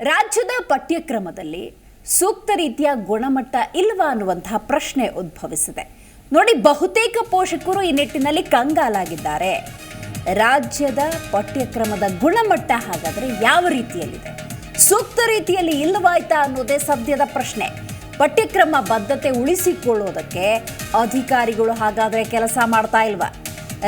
ರಾಜ್ಯದ ಪಠ್ಯಕ್ರಮದಲ್ಲಿ ಸೂಕ್ತ ರೀತಿಯ ಗುಣಮಟ್ಟ ಇಲ್ವಾ ಅನ್ನುವಂತಹ ಪ್ರಶ್ನೆ ಉದ್ಭವಿಸಿದೆ. ನೋಡಿ, ಬಹುತೇಕ ಪೋಷಕರು ಈ ನಿಟ್ಟಿನಲ್ಲಿ ಕಂಗಾಲಾಗಿದ್ದಾರೆ. ರಾಜ್ಯದ ಪಠ್ಯಕ್ರಮದ ಗುಣಮಟ್ಟ ಹಾಗಾದ್ರೆ ಯಾವ ರೀತಿಯಲ್ಲಿದೆ? ಸೂಕ್ತ ರೀತಿಯಲ್ಲಿ ಇಲ್ಲವಾಯ್ತಾ ಅನ್ನೋದೇ ಸದ್ಯದ ಪ್ರಶ್ನೆ. ಪಠ್ಯಕ್ರಮ ಬದ್ಧತೆ ಉಳಿಸಿಕೊಳ್ಳೋದಕ್ಕೆ ಅಧಿಕಾರಿಗಳು ಹಾಗಾದ್ರೆ ಕೆಲಸ ಮಾಡ್ತಾ ಇಲ್ವಾ?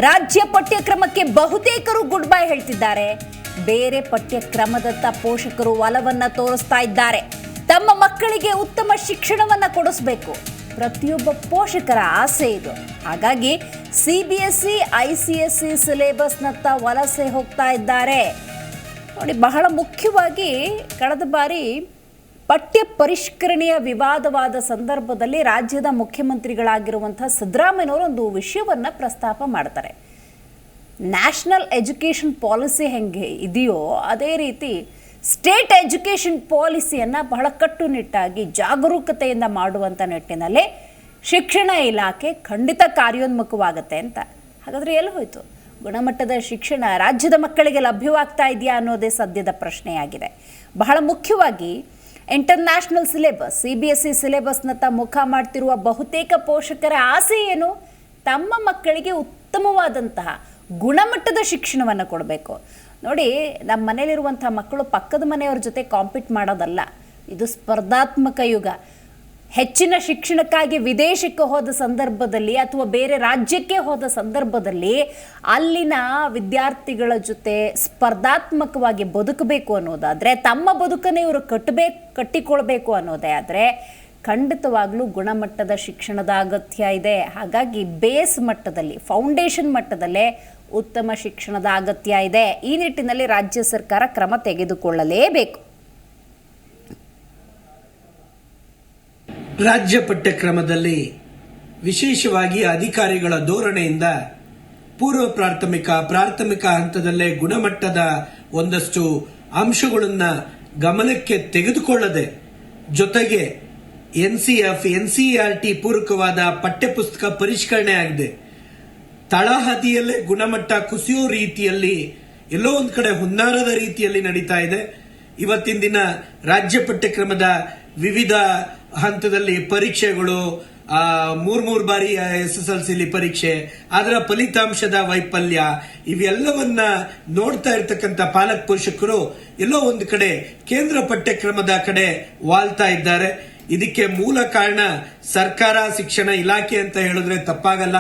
ರಾಜ್ಯ ಪಠ್ಯಕ್ರಮಕ್ಕೆ ಬಹುತೇಕರು ಗುಡ್ ಬೈ ಹೇಳ್ತಿದ್ದಾರೆ. ಬೇರೆ ಪಠ್ಯಕ್ರಮದತ್ತ ಪೋಷಕರು ಒಲವನ್ನ ತೋರಿಸ್ತಾ ಇದ್ದಾರೆ. ತಮ್ಮ ಮಕ್ಕಳಿಗೆ ಉತ್ತಮ ಶಿಕ್ಷಣವನ್ನ ಕೊಡಿಸ್ಬೇಕು. ಪ್ರತಿಯೊಬ್ಬ ಪೋಷಕರ ಆಸೆ ಇದು. ಹಾಗಾಗಿ C B S C I C S C ಸಿಲೆಬಸ್ನತ್ತ ವಲಸೆ ಹೋಗ್ತಾ ಇದ್ದಾರೆ. ನೋಡಿ, ಬಹಳ ಮುಖ್ಯವಾಗಿ ಕಳೆದ ಬಾರಿ ಪಠ್ಯ ಪರಿಷ್ಕರಣೆಯ ವಿವಾದವಾದ ಸಂದರ್ಭದಲ್ಲಿ ರಾಜ್ಯದ ಮುಖ್ಯಮಂತ್ರಿಗಳಾಗಿರುವಂಥ ಸಿದ್ದರಾಮಯ್ಯನವರು ಒಂದು ವಿಷಯವನ್ನು ಪ್ರಸ್ತಾಪ ಮಾಡ್ತಾರೆ. ನ್ಯಾಷನಲ್ ಎಜುಕೇಷನ್ ಪಾಲಿಸಿ ಹೆಂಗೆ ಇದೆಯೋ ಅದೇ ರೀತಿ ಸ್ಟೇಟ್ ಎಜುಕೇಷನ್ ಪಾಲಿಸಿಯನ್ನು ಬಹಳ ಕಟ್ಟುನಿಟ್ಟಾಗಿ ಜಾಗರೂಕತೆಯಿಂದ ಮಾಡುವಂಥ ನಿಟ್ಟಿನಲ್ಲಿ ಶಿಕ್ಷಣ ಇಲಾಖೆ ಖಂಡಿತ ಕಾರ್ಯೋನ್ಮುಖವಾಗುತ್ತೆ ಅಂತ. ಹಾಗಾದರೆ ಎಲ್ಲಿ ಹೋಯಿತು? ಗುಣಮಟ್ಟದ ಶಿಕ್ಷಣ ರಾಜ್ಯದ ಮಕ್ಕಳಿಗೆ ಲಭ್ಯವಾಗ್ತಾ ಇದೆಯಾ ಅನ್ನೋದೇ ಸದ್ಯದ ಪ್ರಶ್ನೆಯಾಗಿದೆ. ಬಹಳ ಮುಖ್ಯವಾಗಿ international syllabus C B S C ಸಿಲೆಬಸ್ನತ್ತ ಮುಖ ಮಾಡ್ತಿರುವ ಬಹುತೇಕ ಪೋಷಕರ ಆಸೆ ಏನು? ತಮ್ಮ ಮಕ್ಕಳಿಗೆ ಉತ್ತಮವಾದಂತಹ ಗುಣಮಟ್ಟದ ಶಿಕ್ಷಣವನ್ನು ಕೊಡಬೇಕು. ನೋಡಿ, ನಮ್ಮ ಮನೇಲಿರುವಂಥ ಮಕ್ಕಳು ಪಕ್ಕದ ಮನೆಯವ್ರ ಜೊತೆ ಕಾಂಪೀಟ್ ಮಾಡೋದಲ್ಲ, ಇದು ಸ್ಪರ್ಧಾತ್ಮಕ ಯುಗ. ಹೆಚ್ಚಿನ ಶಿಕ್ಷಣಕ್ಕಾಗಿ ವಿದೇಶಕ್ಕೆ ಹೋದ ಸಂದರ್ಭದಲ್ಲಿ ಅಥವಾ ಬೇರೆ ರಾಜ್ಯಕ್ಕೆ ಹೋದ ಸಂದರ್ಭದಲ್ಲಿ ಅಲ್ಲಿನ ವಿದ್ಯಾರ್ಥಿಗಳ ಜೊತೆ ಸ್ಪರ್ಧಾತ್ಮಕವಾಗಿ ಬದುಕಬೇಕು ಅನ್ನೋದಾದರೆ, ತಮ್ಮ ಬದುಕನ್ನು ಇವರು ಕಟ್ಟಬೇಕು ಕಟ್ಟಿಕೊಳ್ಬೇಕು ಅನ್ನೋದೇ ಆದರೆ, ಖಂಡಿತವಾಗಲೂ ಗುಣಮಟ್ಟದ ಶಿಕ್ಷಣದ ಅಗತ್ಯ ಇದೆ. ಹಾಗಾಗಿ ಬೇಸ್ ಮಟ್ಟದಲ್ಲಿ ಫೌಂಡೇಶನ್ ಮಟ್ಟದಲ್ಲೇ ಉತ್ತಮ ಶಿಕ್ಷಣದ ಅಗತ್ಯ ಇದೆ. ಈ ನಿಟ್ಟಿನಲ್ಲಿ ರಾಜ್ಯ ಸರ್ಕಾರ ಕ್ರಮ ತೆಗೆದುಕೊಳ್ಳಲೇಬೇಕು. ರಾಜ್ಯ ಪಠ್ಯಕ್ರಮದಲ್ಲಿ ವಿಶೇಷವಾಗಿ ಅಧಿಕಾರಿಗಳ ಧೋರಣೆಯಿಂದ ಪೂರ್ವ ಪ್ರಾಥಮಿಕ ಪ್ರಾಥಮಿಕ ಹಂತದಲ್ಲೇ ಗುಣಮಟ್ಟದ ಒಂದಷ್ಟು ಅಂಶಗಳನ್ನು ಗಮನಕ್ಕೆ ತೆಗೆದುಕೊಳ್ಳದೆ, ಜೊತೆಗೆ N C F, N C R T ಪೂರಕವಾದ ಪಠ್ಯಪುಸ್ತಕ ಪರಿಷ್ಕರಣೆ ಆಗಿದೆ. ತಳಹದಿಯಲ್ಲೇ ಗುಣಮಟ್ಟ ಕುಸಿಯೋ ರೀತಿಯಲ್ಲಿ ಎಲ್ಲೋ ಒಂದು ಕಡೆ ಹುನ್ನಾರದ ರೀತಿಯಲ್ಲಿ ನಡೀತಾ ಇದೆ. ಇವತ್ತಿನ ದಿನ ರಾಜ್ಯ ಪಠ್ಯಕ್ರಮದ ವಿವಿಧ ಹಂತದಲ್ಲಿ ಪರೀಕ್ಷೆಗಳು ಮೂರ್ ಮೂರ್ ಬಾರಿ ಎಸ್ ಎಸ್ ಎಲ್ ಸಿಲಿ ಪರೀಕ್ಷೆ ಅದರ ಫಲಿತಾಂಶದ ವೈಫಲ್ಯ, ಇವೆಲ್ಲವನ್ನ ನೋಡ್ತಾ ಇರ್ತಕ್ಕಂಥ ಪಾಲಕ ಪೋಷಕರು ಎಲ್ಲೋ ಒಂದು ಕಡೆ ಕೇಂದ್ರ ಪಠ್ಯಕ್ರಮದ ಕಡೆ ವಾಲ್ತಾ ಇದ್ದಾರೆ. ಇದಕ್ಕೆ ಮೂಲ ಕಾರಣ ಸರ್ಕಾರ, ಶಿಕ್ಷಣ ಇಲಾಖೆ ಅಂತ ಹೇಳಿದ್ರೆ ತಪ್ಪಾಗಲ್ಲ.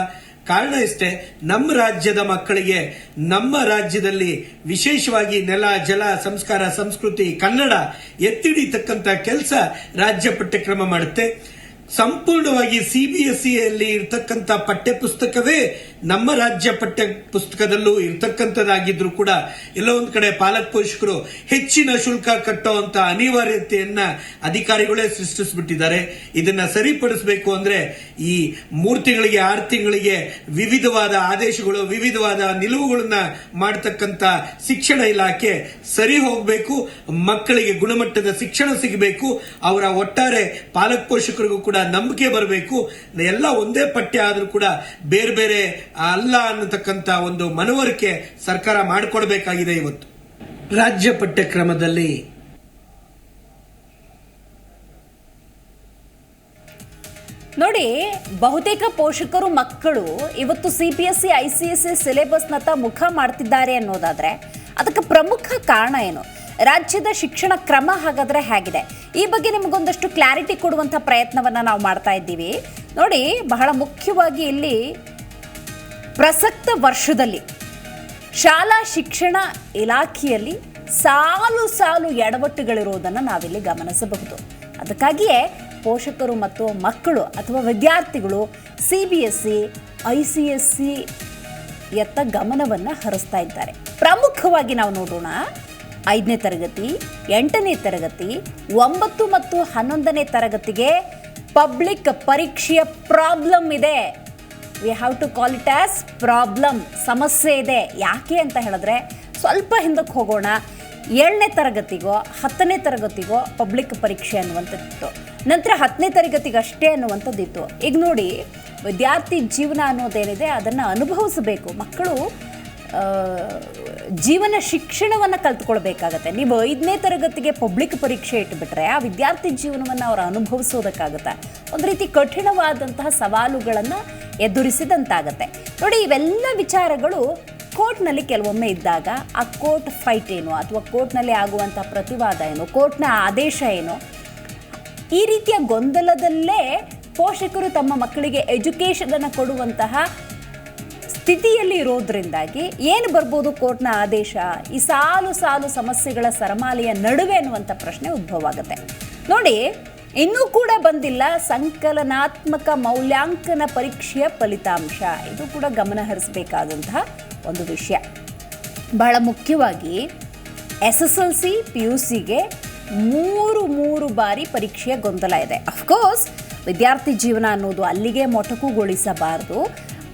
ಕಾರಣ ಇಷ್ಟೇ, ನಮ್ಮ ರಾಜ್ಯದ ಮಕ್ಕಳಿಗೆ ನಮ್ಮ ರಾಜ್ಯದಲ್ಲಿ ವಿಶೇಷವಾಗಿ ನೆಲ, ಜಲ, ಸಂಸ್ಕಾರ, ಸಂಸ್ಕೃತಿ, ಕನ್ನಡ ಎತ್ತಿಡಿತಕ್ಕಂತ ಕೆಲಸ ರಾಜ್ಯ ಪಠ್ಯಕ್ರಮ ಮಾಡುತ್ತೆ. ಸಂಪೂರ್ಣವಾಗಿ ಸಿ ಬಿ ಎಸ್ ಸಿಬಿಎಸ್ಇಯಲ್ಲಿ ಇರ್ತಕ್ಕಂಥ ಪಠ್ಯ ಪುಸ್ತಕವೇ ನಮ್ಮ ರಾಜ್ಯ ಪಠ್ಯ ಪುಸ್ತಕದಲ್ಲೂ ಇರ್ತಕ್ಕಂಥದ್ದಾಗಿದ್ರು ಕೂಡ ಎಲ್ಲೋ ಒಂದ್ ಕಡೆ ಪಾಲಕ ಪೋಷಕರು ಹೆಚ್ಚಿನ ಶುಲ್ಕ ಕಟ್ಟುವಂತ ಅನಿವಾರ್ಯತೆಯನ್ನ ಅಧಿಕಾರಿಗಳೇ ಸೃಷ್ಟಿಸ್ಬಿಟ್ಟಿದ್ದಾರೆ. ಇದನ್ನ ಸರಿಪಡಿಸಬೇಕು ಅಂದ್ರೆ ಈ ಮೂರು ತಿಂಗಳಿಗೆ, ಆರು ತಿಂಗಳಿಗೆ ವಿವಿಧವಾದ ಆದೇಶಗಳು, ವಿವಿಧವಾದ ನಿಲುವುಗಳನ್ನ ಮಾಡತಕ್ಕಂತ ಶಿಕ್ಷಣ ಇಲಾಖೆ ಸರಿ ಹೋಗಬೇಕು. ಮಕ್ಕಳಿಗೆ ಗುಣಮಟ್ಟದ ಶಿಕ್ಷಣ ಸಿಗಬೇಕು. ಅವರ ಒಟ್ಟಾರೆ ಪಾಲಕ ಪೋಷಕರಿಗೂ ಕೂಡ ನಂಬಿಕೆ ಬರಬೇಕು. ಎಲ್ಲ ಒಂದೇ ಪಠ್ಯ ಆದರೂ ಕೂಡ ಬೇರೆ ಬೇರೆ ಅಲ್ಲ ಅನ್ನತಕ್ಕಂಥ ಒಂದು ಮನವರಿಕೆ ಸರ್ಕಾರ ಮಾಡಿಕೊಡ್ಬೇಕಾಗಿದೆ ಇವತ್ತು. ರಾಜ್ಯ ಪಠ್ಯಕ್ರಮದಲ್ಲಿ ನೋಡಿ, ಬಹುತೇಕ ಪೋಷಕರು ಮಕ್ಕಳು ಇವತ್ತು C P S C I C S C ಸಿಲೆಬಸ್ನತ್ತ ಮುಖ ಮಾಡ್ತಿದ್ದಾರೆ ಅನ್ನೋದಾದ್ರೆ, ಅದಕ್ಕೆ ಪ್ರಮುಖ ಕಾರಣ ಏನು? ರಾಜ್ಯದ ಶಿಕ್ಷಣ ಕ್ರಮ ಹಾಗಾದ್ರೆ ಹೇಗಿದೆ? ಈ ಬಗ್ಗೆ ನಿಮಗೊಂದಷ್ಟು ಕ್ಲಾರಿಟಿ ಕೊಡುವಂಥ ಪ್ರಯತ್ನವನ್ನು ನಾವು ಮಾಡ್ತಾ ಇದ್ದೀವಿ. ನೋಡಿ, ಬಹಳ ಮುಖ್ಯವಾಗಿ ಇಲ್ಲಿ ಪ್ರಸಕ್ತ ವರ್ಷದಲ್ಲಿ ಶಾಲಾ ಶಿಕ್ಷಣ ಇಲಾಖೆಯಲ್ಲಿ ಸಾಲು ಸಾಲು ಎಡವಟ್ಟುಗಳಿರುವುದನ್ನು ನಾವಿಲ್ಲಿ ಗಮನಿಸಬಹುದು. ಅದಕ್ಕಾಗಿಯೇ ಪೋಷಕರು ಮತ್ತು ಮಕ್ಕಳು ಅಥವಾ ವಿದ್ಯಾರ್ಥಿಗಳು C B S C I C S C ಎತ್ತ ಗಮನವನ್ನು ಹರಿಸ್ತಾ ಇದ್ದಾರೆ. ಪ್ರಮುಖವಾಗಿ ನಾವು ನೋಡೋಣ ಐದನೇ ತರಗತಿ, ಎಂಟನೇ ತರಗತಿ, ಒಂಬತ್ತು ಮತ್ತು ಹನ್ನೊಂದನೇ ತರಗತಿಗೆ ಪಬ್ಲಿಕ್ ಪರೀಕ್ಷೆಯ ಪ್ರಾಬ್ಲಮ್ ಇದೆ. We have to call it as problem ಸಮಸ್ಯೆ ಇದೆ. ಯಾಕೆ ಅಂತ ಹೇಳಿದ್ರೆ, ಸ್ವಲ್ಪ ಹಿಂದಕ್ಕೆ ಹೋಗೋಣ. ಏಳನೇ ತರಗತಿಗೋ, ಹತ್ತನೇ ತರಗತಿಗೋ ಪಬ್ಲಿಕ್ ಪರೀಕ್ಷೆ ಅನ್ನುವಂಥದ್ದಿತ್ತು. ನಂತರ ಹತ್ತನೇ ತರಗತಿಗೆ ಅಷ್ಟೇ ಅನ್ನುವಂಥದ್ದಿತ್ತು. ಈಗ ನೋಡಿ, ವಿದ್ಯಾರ್ಥಿ ಜೀವನ ಅನ್ನೋದೇನಿದೆ, ಅದನ್ನು ಅನುಭವಿಸಬೇಕು. ಮಕ್ಕಳು ಜೀವನ ಶಿಕ್ಷಣವನ್ನು ಕಲ್ತ್ಕೊಳ್ಬೇಕಾಗತ್ತೆ. ನೀವು ಐದನೇ ತರಗತಿಗೆ ಪಬ್ಲಿಕ್ ಪರೀಕ್ಷೆ ಇಟ್ಬಿಟ್ರೆ ಆ ವಿದ್ಯಾರ್ಥಿ ಜೀವನವನ್ನು ಅವರು ಅನುಭವಿಸೋದಕ್ಕಾಗತ್ತೆ. ಒಂದು ರೀತಿ ಕಠಿಣವಾದಂತಹ ಸವಾಲುಗಳನ್ನು ಎದುರಿಸಿದಂತಾಗತ್ತೆ. ನೋಡಿ, ಇವೆಲ್ಲ ವಿಚಾರಗಳು ಕೋರ್ಟ್ನಲ್ಲಿ ಕೆಲವೊಮ್ಮೆ ಇದ್ದಾಗ ಆ ಕೋರ್ಟ್ ಫೈಟ್ ಏನು, ಅಥವಾ ಕೋರ್ಟ್ನಲ್ಲಿ ಆಗುವಂಥ ಪ್ರತಿವಾದ ಏನು, ಕೋರ್ಟ್ನ ಆದೇಶ ಏನು, ಈ ರೀತಿಯ ಗೊಂದಲದಲ್ಲೇ ಪೋಷಕರು ತಮ್ಮ ಮಕ್ಕಳಿಗೆ ಎಜುಕೇಷನನ್ನು ಕೊಡುವಂತಹ ಸ್ಥಿತಿಯಲ್ಲಿ ಇರೋದ್ರಿಂದಾಗಿ ಏನು ಬರ್ಬೋದು ಕೋರ್ಟ್ನ ಆದೇಶ? ಈ ಸಾಲು ಸಾಲು ಸಮಸ್ಯೆಗಳ ಸರಮಾಲೆಯ ನಡುವೆ ಅನ್ನುವಂಥ ಪ್ರಶ್ನೆ ಉದ್ಭವ ಆಗುತ್ತೆ ನೋಡಿ, ಇನ್ನೂ ಕೂಡ ಬಂದಿಲ್ಲ ಸಂಕಲನಾತ್ಮಕ ಮೌಲ್ಯಾಂಕನ ಪರೀಕ್ಷೆಯ ಫಲಿತಾಂಶ. ಇದು ಕೂಡ ಗಮನ ಹರಿಸಬೇಕಾದಂತಹ ಒಂದು ವಿಷಯ. ಬಹಳ ಮುಖ್ಯವಾಗಿ S S L C, P U ಸಿಗೆ ಮೂರು ಮೂರು ಬಾರಿ ಪರೀಕ್ಷೆಯ ಗೊಂದಲ ಇದೆ. ಅಫ್ಕೋರ್ಸ್ ವಿದ್ಯಾರ್ಥಿ ಜೀವನ ಅನ್ನೋದು ಅಲ್ಲಿಗೆ ಮೊಟಕುಗೊಳಿಸಬಾರದು.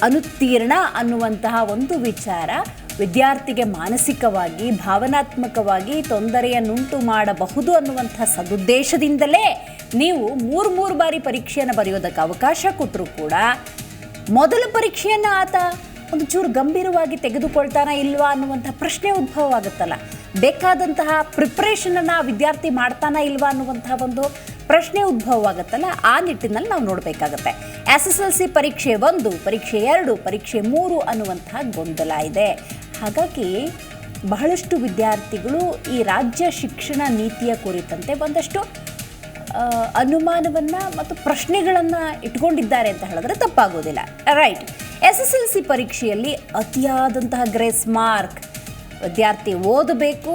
ಅನುತ್ತೀರ್ಣ ಅನ್ನುವಂತಹ ಒಂದು ವಿಚಾರ ವಿದ್ಯಾರ್ಥಿಗೆ ಮಾನಸಿಕವಾಗಿ, ಭಾವನಾತ್ಮಕವಾಗಿ ತೊಂದರೆಯನ್ನುಂಟು ಮಾಡಬಹುದು ಅನ್ನುವಂಥ ಸದುದ್ದೇಶದಿಂದಲೇ ನೀವು ಮೂರು ಮೂರು ಬಾರಿ ಪರೀಕ್ಷೆಯನ್ನು ಬರೆಯೋದಕ್ಕೆ ಅವಕಾಶ ಕೊಟ್ಟರು ಕೂಡ ಮೊದಲ ಪರೀಕ್ಷೆಯನ್ನು ಆತ ಒಂದು ಚೂರು ಗಂಭೀರವಾಗಿ ತೆಗೆದುಕೊಳ್ತಾನ ಇಲ್ವಾ ಅನ್ನುವಂಥ ಪ್ರಶ್ನೆ ಉದ್ಭವ ಆಗುತ್ತಲ್ಲ ಬೇಕಾದಂತಹ ಪ್ರಿಪ್ರೇಷನನ್ನು ವಿದ್ಯಾರ್ಥಿ ಮಾಡ್ತಾನ ಇಲ್ವಾ ಅನ್ನುವಂಥ ಒಂದು ಪ್ರಶ್ನೆ ಉದ್ಭವ ಆಗುತ್ತಲ್ಲ ಆ ನಿಟ್ಟಿನಲ್ಲಿ ನಾವು ನೋಡಬೇಕಾಗತ್ತೆ. ಎಸ್ ಪರೀಕ್ಷೆ ಒಂದು, ಪರೀಕ್ಷೆ ಎರಡು, ಪರೀಕ್ಷೆ ಮೂರು ಅನ್ನುವಂತಹ ಗೊಂದಲ ಇದೆ. ಹಾಗಾಗಿ ಬಹಳಷ್ಟು ವಿದ್ಯಾರ್ಥಿಗಳು ಈ ರಾಜ್ಯ ಶಿಕ್ಷಣ ನೀತಿಯ ಕುರಿತಂತೆ ಒಂದಷ್ಟು ಅನುಮಾನವನ್ನು ಮತ್ತು ಪ್ರಶ್ನೆಗಳನ್ನು ಇಟ್ಕೊಂಡಿದ್ದಾರೆ ಅಂತ ಹೇಳಿದ್ರೆ ತಪ್ಪಾಗೋದಿಲ್ಲ. Right. S S L C ಪರೀಕ್ಷೆಯಲ್ಲಿ ಅತಿಯಾದಂತಹ ಗ್ರೇಸ್ ಮಾರ್ಕ್ ವಿದ್ಯಾರ್ಥಿ ಓದಬೇಕು,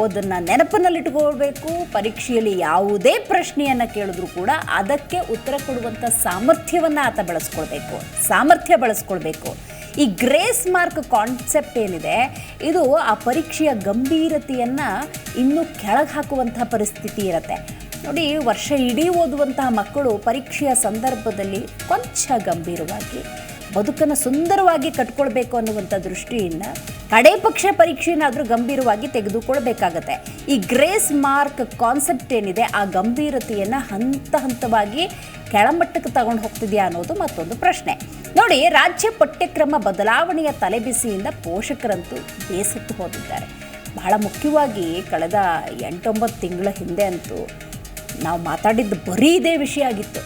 ಓದನ್ನು ನೆನಪಿನಲ್ಲಿಟ್ಕೊಳ್ಬೇಕು ಪರೀಕ್ಷೆಯಲ್ಲಿ ಯಾವುದೇ ಪ್ರಶ್ನೆಯನ್ನು ಕೇಳಿದ್ರು ಕೂಡ ಅದಕ್ಕೆ ಉತ್ತರ ಕೊಡುವಂಥ ಸಾಮರ್ಥ್ಯವನ್ನು ಆತ ಬಳಸ್ಕೊಳ್ಬೇಕು, ಸಾಮರ್ಥ್ಯ ಬಳಸ್ಕೊಳ್ಬೇಕು. ಈ ಗ್ರೇಸ್ ಮಾರ್ಕ್ ಕಾನ್ಸೆಪ್ಟ್ ಏನಿದೆ, ಇದು ಆ ಪರೀಕ್ಷೆಯ ಗಂಭೀರತೆಯನ್ನು ಇನ್ನೂ ಕೆಳಗೆ ಹಾಕುವಂಥ ಪರಿಸ್ಥಿತಿ ಇರುತ್ತೆ. ನೋಡಿ, ವರ್ಷ ಇಡೀ ಓದುವಂತಹ ಮಕ್ಕಳು ಪರೀಕ್ಷೆಯ ಸಂದರ್ಭದಲ್ಲಿ ಕೊಂಚ ಗಂಭೀರವಾಗಿ, ಬದುಕನ್ನು ಸುಂದರವಾಗಿ ಕಟ್ಕೊಳ್ಬೇಕು ಅನ್ನುವಂಥ ದೃಷ್ಟಿಯಿಂದ ಕಡೆ ಪಕ್ಷ ಪರೀಕ್ಷೆನಾದರೂ ಗಂಭೀರವಾಗಿ ತೆಗೆದುಕೊಳ್ಬೇಕಾಗತ್ತೆ. ಈ ಗ್ರೇಸ್ ಮಾರ್ಕ್ ಕಾನ್ಸೆಪ್ಟ್ ಏನಿದೆ, ಆ ಗಂಭೀರತೆಯನ್ನು ಹಂತ ಹಂತವಾಗಿ ಕೆಳಮಟ್ಟಕ್ಕೆ ತಗೊಂಡು ಹೋಗ್ತಿದೆಯಾ ಅನ್ನೋದು ಮತ್ತೊಂದು ಪ್ರಶ್ನೆ. ನೋಡಿ, ರಾಜ್ಯ ಪಠ್ಯಕ್ರಮ ಬದಲಾವಣೆಯ ತಲೆಬಿಸಿಯಿಂದ ಪೋಷಕರಂತೂ ಬೇಸತ್ತು ಹೋಗಿದ್ದಾರೆ. ಬಹಳ ಮುಖ್ಯವಾಗಿ ಕಳೆದ ಎಂಟೊಂಬತ್ತು ತಿಂಗಳ ಹಿಂದೆ ಅಂತೂ ನಾವು ಮಾತಾಡಿದ್ದು ಬರೀ ಇದೇ ವಿಷಯ ಆಗಿತ್ತು.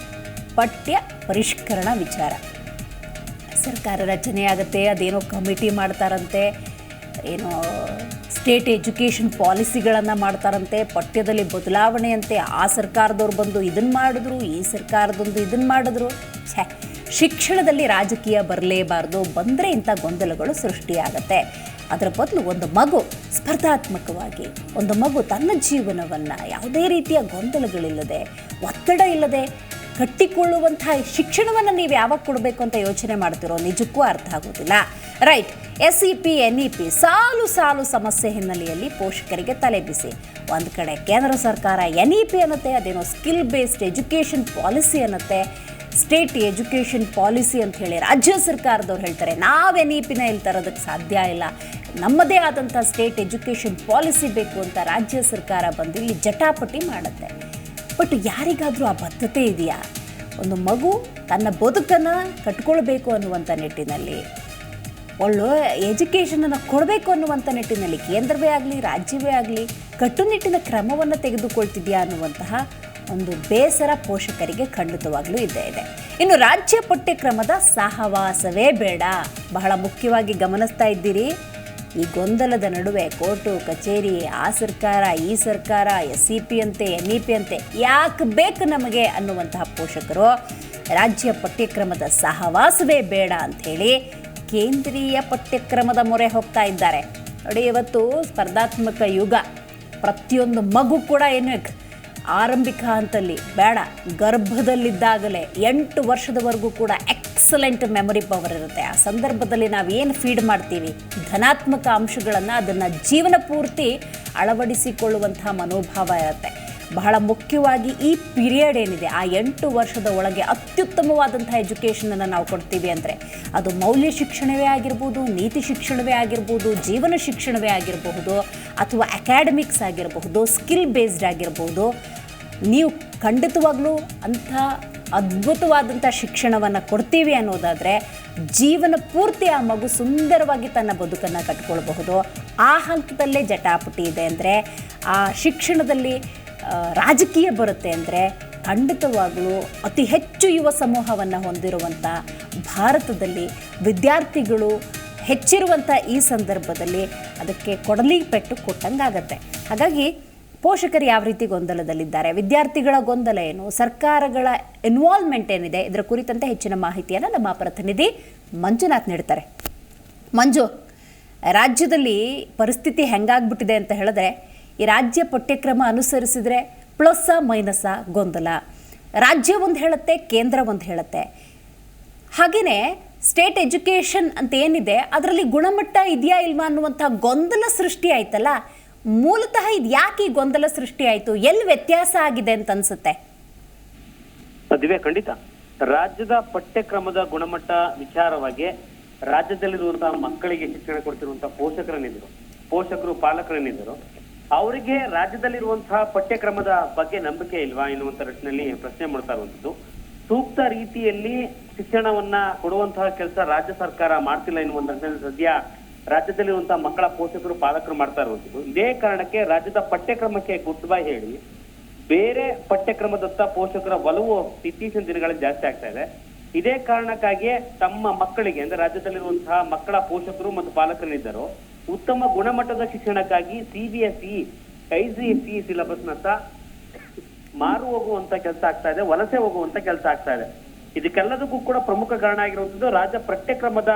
ಪಠ್ಯ ಪರಿಷ್ಕರಣಾ ವಿಚಾರ. ಸರ್ಕಾರ ರಚನೆ ಆಗುತ್ತೆ, ಅದೇನೋ ಕಮಿಟಿ ಮಾಡ್ತಾರಂತೆ ಏನೋ ಸ್ಟೇಟ್ ಎಜುಕೇಷನ್ ಪಾಲಿಸಿಗಳನ್ನು ಮಾಡ್ತಾರಂತೆ, ಪಠ್ಯದಲ್ಲಿ ಬದಲಾವಣೆಯಂತೆ ಆ ಸರ್ಕಾರದವ್ರು ಬಂದು ಇದನ್ನು ಮಾಡಿದ್ರು, ಈ ಸರ್ಕಾರದೊಂದು ಇದನ್ನು ಮಾಡಿದ್ರು. ಛೇ, ಶಿಕ್ಷಣದಲ್ಲಿ ರಾಜಕೀಯ ಬರಲೇಬಾರ್ದು, ಬಂದರೆ ಇಂಥ ಗೊಂದಲಗಳು ಸೃಷ್ಟಿಯಾಗತ್ತೆ. ಅದರ ಬದಲು ಒಂದು ಮಗು ಸ್ಪರ್ಧಾತ್ಮಕವಾಗಿ, ಒಂದು ಮಗು ತನ್ನ ಜೀವನವನ್ನು ಯಾವುದೇ ರೀತಿಯ ಗೊಂದಲಗಳಿಲ್ಲದೆ, ಒತ್ತಡ ಇಲ್ಲದೆ ಕಟ್ಟಿಕೊಳ್ಳುವಂತಹ ಶಿಕ್ಷಣವನ್ನು ನೀವು ಯಾವಾಗ ಕೊಡಬೇಕು ಅಂತ ಯೋಚನೆ ಮಾಡ್ತಿರೋ ನಿಜಕ್ಕೂ ಅರ್ಥ ಆಗೋದಿಲ್ಲ. Right S E P N E P ಸಾಲು ಸಾಲು ಸಮಸ್ಯೆ ಹಿನ್ನೆಲೆಯಲ್ಲಿ ಪೋಷಕರಿಗೆ ತಲೆಬಿಸಿ ಒಂದು ಕಡೆ ಕೇಂದ್ರ ಸರ್ಕಾರ ಎನ್ ಇ ಪಿ ಅನ್ನತ್ತೆ, ಅದೇನೋ ಸ್ಕಿಲ್ ಬೇಸ್ಡ್ ಎಜುಕೇಷನ್ ಪಾಲಿಸಿ ಅನ್ನತ್ತೆ ಸ್ಟೇಟ್ ಎಜುಕೇಷನ್ ಪಾಲಿಸಿ ಅಂತ ಹೇಳಿ ರಾಜ್ಯ ಸರ್ಕಾರದವ್ರು ಹೇಳ್ತಾರೆ. ನಾವು ಎನ್ ಇ ಪಿನ ಇಲ್ಲಿ ತರೋದಕ್ಕೆ ಸಾಧ್ಯ ಇಲ್ಲ. ನಮ್ಮದೇ ಆದಂಥ ಸ್ಟೇಟ್ ಎಜುಕೇಷನ್ ಪಾಲಿಸಿ ಬೇಕು ಅಂತ ರಾಜ್ಯ ಸರ್ಕಾರ ಬಂದು ಇಲ್ಲಿ ಜಟಾಪಟಿ ಮಾಡುತ್ತೆ. ಬಟ್ ಯಾರಿಗಾದರೂ ಆ ಬದ್ಧತೆ ಇದೆಯಾ? ಒಂದು ಮಗು ತನ್ನ ಬದುಕನ್ನು ಕಟ್ಕೊಳ್ಬೇಕು ಅನ್ನುವಂಥ ನಿಟ್ಟಿನಲ್ಲಿ, ಒಳ್ಳೆ ಎಜುಕೇಷನನ್ನು ಕೊಡಬೇಕು ಅನ್ನುವಂಥ ನಿಟ್ಟಿನಲ್ಲಿ, ಕೇಂದ್ರವೇ ಆಗಲಿ, ರಾಜ್ಯವೇ ಆಗಲಿ, ಕಟ್ಟುನಿಟ್ಟಿನ ಕ್ರಮವನ್ನು ತೆಗೆದುಕೊಳ್ತಿದೆಯಾ ಅನ್ನುವಂತಹ ಒಂದು ಬೇಸರ ಪೋಷಕರಿಗೆ ಖಂಡಿತವಾಗಲೂ ಇದ್ದೇ ಇದೆ. ಇನ್ನು ರಾಜ್ಯ ಪಠ್ಯಕ್ರಮದ ಸಹವಾಸವೇ ಬೇಡ. ಬಹಳ ಮುಖ್ಯವಾಗಿ ಗಮನಿಸ್ತಾ ಇದ್ದೀರಿ. ಈ ಗೊಂದಲದ ನಡುವೆ ಕೋರ್ಟು, ಕಚೇರಿ, ಆ ಸರ್ಕಾರ, ಈ ಸರ್ಕಾರ ಎಸ್ ಸಿ ಪಿ ಅಂತೆ ಎನ್ ಇ ಪಿ ಅಂತೆ ಯಾಕೆ ಬೇಕು ನಮಗೆ ಅನ್ನುವಂತಹ ಪೋಷಕರು? ರಾಜ್ಯ ಪಠ್ಯಕ್ರಮದ ಸಹವಾಸವೇ ಬೇಡ ಅಂಥೇಳಿ ಕೇಂದ್ರೀಯ ಪಠ್ಯಕ್ರಮದ ಮೊರೆ ಹೋಗ್ತಾ ಇದ್ದಾರೆ. ನೋಡಿ, ಇವತ್ತು ಸ್ಪರ್ಧಾತ್ಮಕ ಯುಗ. ಪ್ರತಿಯೊಂದು ಮಗು ಕೂಡ ಏನು ಆರಂಭಿಕ ಹಂತಲ್ಲಿ, ಬೇಡ, ಗರ್ಭದಲ್ಲಿದ್ದಾಗಲೇ, ಎಂಟು ವರ್ಷದವರೆಗೂ ಕೂಡ ಎಕ್ಸಲೆಂಟ್ ಮೆಮೊರಿ ಪವರ್ ಇರುತ್ತೆ. ಆ ಸಂದರ್ಭದಲ್ಲಿ ನಾವು ಏನು ಫೀಡ್ ಮಾಡ್ತೀವಿ? ಧನಾತ್ಮಕ ಅಂಶಗಳನ್ನು ಅದನ್ನು ಜೀವನ ಪೂರ್ತಿ ಅಳವಡಿಸಿಕೊಳ್ಳುವಂತಹ ಮನೋಭಾವ ಇರುತ್ತೆ. ಬಹಳ ಮುಖ್ಯವಾಗಿ ಈ ಪಿರಿಯಡ್ ಏನಿದೆ, ಆ ಎಂಟು ವರ್ಷದ ಒಳಗೆ ಅತ್ಯುತ್ತಮವಾದಂಥ ಎಜುಕೇಷನನ್ನು ನಾವು ಕೊಡ್ತೀವಿ ಅಂದರೆ, ಅದು ಮೌಲ್ಯ ಶಿಕ್ಷಣವೇ ಆಗಿರ್ಬೋದು, ನೀತಿ ಶಿಕ್ಷಣವೇ ಆಗಿರ್ಬೋದು, ಜೀವನ ಶಿಕ್ಷಣವೇ ಆಗಿರಬಹುದು, ಅಥವಾ ಅಕಾಡೆಮಿಕ್ಸ್ ಆಗಿರಬಹುದು ಸ್ಕಿಲ್ ಬೇಸ್ಡ್ ಆಗಿರ್ಬೋದು, ನೀವು ಖಂಡಿತವಾಗ್ಲೂ ಅಂಥ ಅದ್ಭುತವಾದಂಥ ಶಿಕ್ಷಣವನ್ನು ಕೊಡ್ತೀವಿ ಅನ್ನೋದಾದರೆ ಜೀವನ ಪೂರ್ತಿ ಆ ಮಗು ಸುಂದರವಾಗಿ ತನ್ನ ಬದುಕನ್ನು ಕಟ್ಕೊಳ್ಬಹುದು. ಆ ಹಂತದಲ್ಲೇ ಜಟಾಪುಟಿ ಇದೆ ಅಂದರೆ, ಆ ಶಿಕ್ಷಣದಲ್ಲಿ ರಾಜಕೀಯ ಬರುತ್ತೆ ಅಂದರೆ ಖಂಡಿತವಾಗಲೂ ಅತಿ ಹೆಚ್ಚು ಯುವ ಸಮೂಹವನ್ನು ಹೊಂದಿರುವಂಥ ಭಾರತದಲ್ಲಿ ವಿದ್ಯಾರ್ಥಿಗಳು ಹೆಚ್ಚಿರುವಂಥ ಈ ಸಂದರ್ಭದಲ್ಲಿ ಅದಕ್ಕೆ ಕೊಡಲಿ ಪೆಟ್ಟು ಕೊಟ್ಟಂಗಾಗತ್ತೆ. ಹಾಗಾಗಿ ಪೋಷಕರು ಯಾವ ರೀತಿ ಗೊಂದಲದಲ್ಲಿದ್ದಾರೆ? ವಿದ್ಯಾರ್ಥಿಗಳ ಗೊಂದಲ ಏನು? ಸರ್ಕಾರಗಳ ಇನ್ವಾಲ್ವ್ಮೆಂಟ್ ಏನಿದೆ? ಇದರ ಕುರಿತಂತೆ ಹೆಚ್ಚಿನ ಮಾಹಿತಿಯನ್ನು ನಮ್ಮ ಪ್ರತಿನಿಧಿ ಮಂಜುನಾಥ್ ನೀಡ್ತಾರೆ. ಮಂಜು, ರಾಜ್ಯದಲ್ಲಿ ಪರಿಸ್ಥಿತಿ ಹೆಂಗಾಗ್ಬಿಟ್ಟಿದೆ ಅಂತ ಹೇಳಿದ್ರೆ, ಈ ರಾಜ್ಯ ಪಠ್ಯಕ್ರಮ ಅನುಸರಿಸಿದ್ರೆ ಪ್ಲಸ್ಸ ಮೈನಸ್ಸ ಗೊಂದಲ. ರಾಜ್ಯ ಒಂದು ಹೇಳುತ್ತೆ, ಕೇಂದ್ರ ಒಂದು ಹೇಳುತ್ತೆ. ಹಾಗೆಯೇ ಸ್ಟೇಟ್ ಎಜುಕೇಷನ್ ಅಂತ ಏನಿದೆ, ಅದರಲ್ಲಿ ಗುಣಮಟ್ಟ ಇದೆಯಾ ಇಲ್ವಾ ಅನ್ನುವಂಥ ಗೊಂದಲ ಸೃಷ್ಟಿ ಆಯ್ತಲ್ಲ ಮೂಲತಃ ಇದು ಯಾಕೆ ಗೊಂದಲ ಸೃಷ್ಟಿ ಆಯ್ತು ಎಲ್ಲಿ ವ್ಯತ್ಯಾಸ ಆಗಿದೆ ಅಂತ ಅನ್ಸುತ್ತೆ? ಮದುವೆ ಖಂಡಿತ. ರಾಜ್ಯದ ಪಠ್ಯಕ್ರಮದ ಗುಣಮಟ್ಟ ವಿಚಾರವಾಗಿ ರಾಜ್ಯದಲ್ಲಿರುವಂತಹ ಮಕ್ಕಳಿಗೆ ಶಿಕ್ಷಣ ಕೊಡ್ತಿರುವಂತಹ ಪೋಷಕರನ್ನಿದ್ರು ಪೋಷಕರು, ಪಾಲಕರನ್ನಿದ್ದರು. ಅವರಿಗೆ ರಾಜ್ಯದಲ್ಲಿರುವಂತಹ ಪಠ್ಯಕ್ರಮದ ಬಗ್ಗೆ ನಂಬಿಕೆ ಇಲ್ವಾ ಎನ್ನುವಂತ ನಿಟ್ಟಿನಲ್ಲಿ ಪ್ರಶ್ನೆ ಮಾಡ್ತಾ ಇರುವಂತದ್ದು ಸೂಕ್ತ ರೀತಿಯಲ್ಲಿ ಶಿಕ್ಷಣವನ್ನ ಕೊಡುವಂತಹ ಕೆಲಸ ರಾಜ್ಯ ಸರ್ಕಾರ ಮಾಡ್ತಿಲ್ಲ ಎನ್ನುವಂತ ಸದ್ಯ ರಾಜ್ಯದಲ್ಲಿರುವಂತಹ ಮಕ್ಕಳ ಪೋಷಕರು, ಪಾಲಕರು ಮಾಡ್ತಾ ಇರುವಂತದ್ದು ಇದೇ ಕಾರಣಕ್ಕೆ ರಾಜ್ಯದ ಪಠ್ಯಕ್ರಮಕ್ಕೆ ಗುಡ್ ಬೈ ಹೇಳಿ, ಬೇರೆ ಪಠ್ಯಕ್ರಮದತ್ತ ಪೋಷಕರ ಒಲವು ಇತ್ತೀಚಿನ ದಿನಗಳಲ್ಲಿ ಜಾಸ್ತಿ ಆಗ್ತಾ ಇದೆ. ಇದೇ ಕಾರಣಕ್ಕಾಗಿಯೇ ತಮ್ಮ ಮಕ್ಕಳಿಗೆ, ಅಂದ್ರೆ ರಾಜ್ಯದಲ್ಲಿರುವಂತಹ ಮಕ್ಕಳ ಪೋಷಕರು ಮತ್ತು ಪಾಲಕರಿದ್ದರು ಉತ್ತಮ ಗುಣಮಟ್ಟದ ಶಿಕ್ಷಣಕ್ಕಾಗಿ ಸಿಬಿಎಸ್ಇ ಐಸಿಎಸ್ಇ ಸಿಲೆಬಸ್ ನತ್ತ ಮಾರು ಹೋಗುವಂತ ಕೆಲಸ ಆಗ್ತಾ ಇದೆ, ವಲಸೆ ಹೋಗುವಂತ ಕೆಲಸ ಆಗ್ತಾ ಇದೆ. ಇದಕ್ಕೆಲ್ಲದಕ್ಕೂ ಕೂಡ ಪ್ರಮುಖ ಕಾರಣ ಆಗಿರುವಂತದ್ದು ರಾಜ್ಯ ಪಠ್ಯಕ್ರಮದ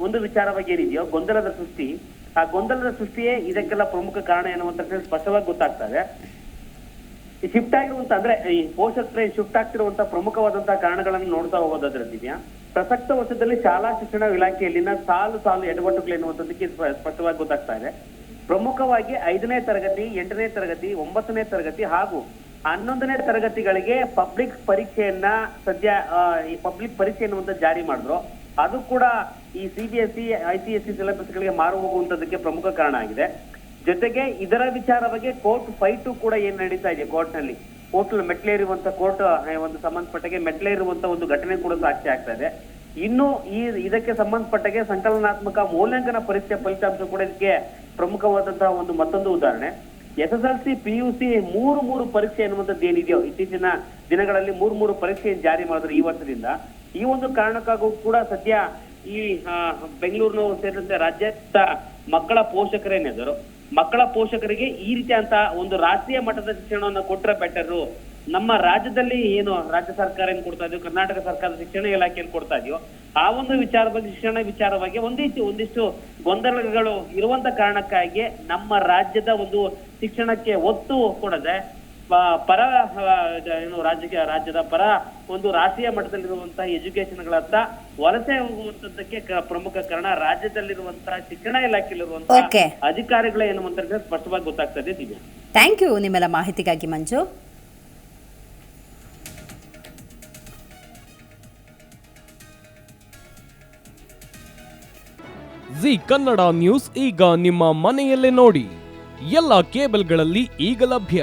ಒಂದು ವಿಚಾರವಾಗಿ ಏನಿದೆಯೋ, ಗೊಂದಲದ ಸೃಷ್ಟಿ, ಆ ಗೊಂದಲದ ಸೃಷ್ಟಿಯೇ ಇದಕ್ಕೆಲ್ಲ ಪ್ರಮುಖ ಕಾರಣ ಎನ್ನುವಂತ ಸ್ಪಷ್ಟವಾಗಿ ಗೊತ್ತಾಗ್ತಾ ಇದೆ. ಈ ಶಿಫ್ಟ್ ಆಗಿರುವಂತ ಅಂದ್ರೆ, ಈ ಪೋಷಕರೇ ಶಿಫ್ಟ್ ಆಗ್ತಿರುವಂತಹ ಪ್ರಮುಖವಾದಂತಹ ಕಾರಣಗಳನ್ನು ನೋಡ್ತಾ ಹೋಗೋದಾದ್ರಲ್ಲಿದೆಯಾ? ಪ್ರಸಕ್ತ ವರ್ಷದಲ್ಲಿ ಶಾಲಾ ಶಿಕ್ಷಣ ಇಲಾಖೆಯಲ್ಲಿನ ಸಾಲು ಸಾಲು ಎಡವಟ್ಟುಗಳು ಎನ್ನುವಂಥದ್ದಕ್ಕೆ ಸ್ಪ- ಸ್ಪಷ್ಟವಾಗಿ ಗೊತ್ತಾಗ್ತಾ ಇದೆ. ಪ್ರಮುಖವಾಗಿ ಐದನೇ ತರಗತಿ, ಎಂಟನೇ ತರಗತಿ, ಒಂಬತ್ತನೇ ತರಗತಿ ಹಾಗೂ ಹನ್ನೊಂದನೇ ತರಗತಿಗಳಿಗೆ ಪಬ್ಲಿಕ್ ಪರೀಕ್ಷೆಯನ್ನ ಸದ್ಯ ಈ ಪಬ್ಲಿಕ್ ಪರೀಕ್ಷೆ ಎನ್ನುವಂತ ಜಾರಿ ಮಾಡಿದ್ರು. ಅದು ಕೂಡ ಈ ಸಿಬಿಎಸ್ಇ ಐಸಿಎಸ್ಸಿ ಸಿಲೆಬಸ್ಗಳಿಗೆ ಮಾರು ಹೋಗುವಂತದಕ್ಕೆ ಪ್ರಮುಖ ಕಾರಣ ಆಗಿದೆ. ಜೊತೆಗೆ ಇದರ ವಿಚಾರ ಬಗ್ಗೆ ಕೋರ್ಟ್ ಫೈಟು ಕೂಡ ಏನ್ ನಡೀತಾ ಇದೆ ಕೋರ್ಟ್ನಲ್ಲಿ ಕೋರ್ಟ್ ಮೆಟ್ಲೇರಿರುವಂತ ಕೋರ್ಟ್ ಒಂದು ಸಂಬಂಧಪಟ್ಟಗೆ ಮೆಟ್ಲೇರಿರುವಂತ ಒಂದು ಘಟನೆ ಕೂಡ ಸಾಕ್ಷಿ ಆಗ್ತಾ ಇದೆ. ಇನ್ನು ಈ, ಇದಕ್ಕೆ ಸಂಬಂಧಪಟ್ಟಗೆ ಸಂಕಲನಾತ್ಮಕ ಮೌಲ್ಯಾಂಕನ ಪರೀಕ್ಷೆ ಫಲಿತಾಂಶ ಕೂಡ ಇದಕ್ಕೆ ಪ್ರಮುಖವಾದಂತಹ ಒಂದು ಮತ್ತೊಂದು ಉದಾಹರಣೆ. S S L C, P U C ಮೂರು ಮೂರು ಪರೀಕ್ಷೆ ಎನ್ನುವಂಥದ್ದು ಏನಿದೆಯೋ ಇತ್ತೀಚಿನ ದಿನಗಳಲ್ಲಿ ಮೂರು ಮೂರು ಪರೀಕ್ಷೆ ಜಾರಿ ಮಾಡಿದ್ರು ಈ ವರ್ಷದಿಂದ. ಈ ಒಂದು ಕಾರಣಕ್ಕಾಗೂ ಕೂಡ ಸದ್ಯ ಈ ಬೆಂಗಳೂರಿನ ಸೇರಿದಂತೆ ರಾಜ್ಯದ ಮಕ್ಕಳ ಪೋಷಕರೇನಿದ್ದರು ಮಕ್ಕಳ ಪೋಷಕರಿಗೆ ಈ ರೀತಿ ಅಂತ ಒಂದು ರಾಷ್ಟ್ರೀಯ ಮಟ್ಟದ ಶಿಕ್ಷಣವನ್ನು ಕೊಟ್ಟರೆ ಬೆಟರು ನಮ್ಮ ರಾಜ್ಯದಲ್ಲಿ ಏನು ರಾಜ್ಯ ಸರ್ಕಾರ ಏನ್ ಕೊಡ್ತಾ ಇದೆಯೋ, ಕರ್ನಾಟಕ ಸರ್ಕಾರದ ಶಿಕ್ಷಣ ಇಲಾಖೆ ಏನ್ ಕೊಡ್ತಾ ಇದೆಯೋ, ಆ ಒಂದು ವಿಚಾರವಾಗಿ ಶಿಕ್ಷಣ ವಿಚಾರವಾಗಿ ಒಂದಿಷ್ಟು ಒಂದಿಷ್ಟು ಗೊಂದಲಗಳು ಇರುವಂತ ಕಾರಣಕ್ಕಾಗಿ ನಮ್ಮ ರಾಜ್ಯದ ಒಂದು ಶಿಕ್ಷಣಕ್ಕೆ ಒತ್ತು ಕೊಡದೆ ಪರ ಏನು ರಾಜಕೀಯ ರಾಜ್ಯದ ಪರ ಒಂದು ರಾಷ್ಟ್ರೀಯ ಮಟ್ಟದಲ್ಲಿರುವಂತಹ ಎಜುಕೇಶನ್ಗಳತ್ತ ವಲಸೆ ಹೋಗುವಂತದ್ದಕ್ಕೆ ಕ- ಪ್ರಮುಖ ಕಾರಣ ರಾಜ್ಯದಲ್ಲಿರುವಂತಹ ಶಿಕ್ಷಣ ಇಲಾಖೆಯಲ್ಲಿರುವಂತಹ ಅಧಿಕಾರಿಗಳ ಅಧಿಕಾರಿಗಳೇ ಅಂತ ಸ್ಪಷ್ಟವಾಗಿ ಗೊತ್ತಾಗ್ತದೆ ದಿವ್ಯಾ. ಥ್ಯಾಂಕ್ ಯು ನಿಮ್ಮೆಲ್ಲ ಮಾಹಿತಿಗಾಗಿ ಮಂಜು. ಜಿ ಕನ್ನಡ ನ್ಯೂಸ್ ಈಗ ನಿಮ್ಮ ಮನೆಯಲ್ಲೇ ನೋಡಿ. ಎಲ್ಲ ಕೇಬಲ್ಗಳಲ್ಲಿ ಈಗ ಲಭ್ಯ.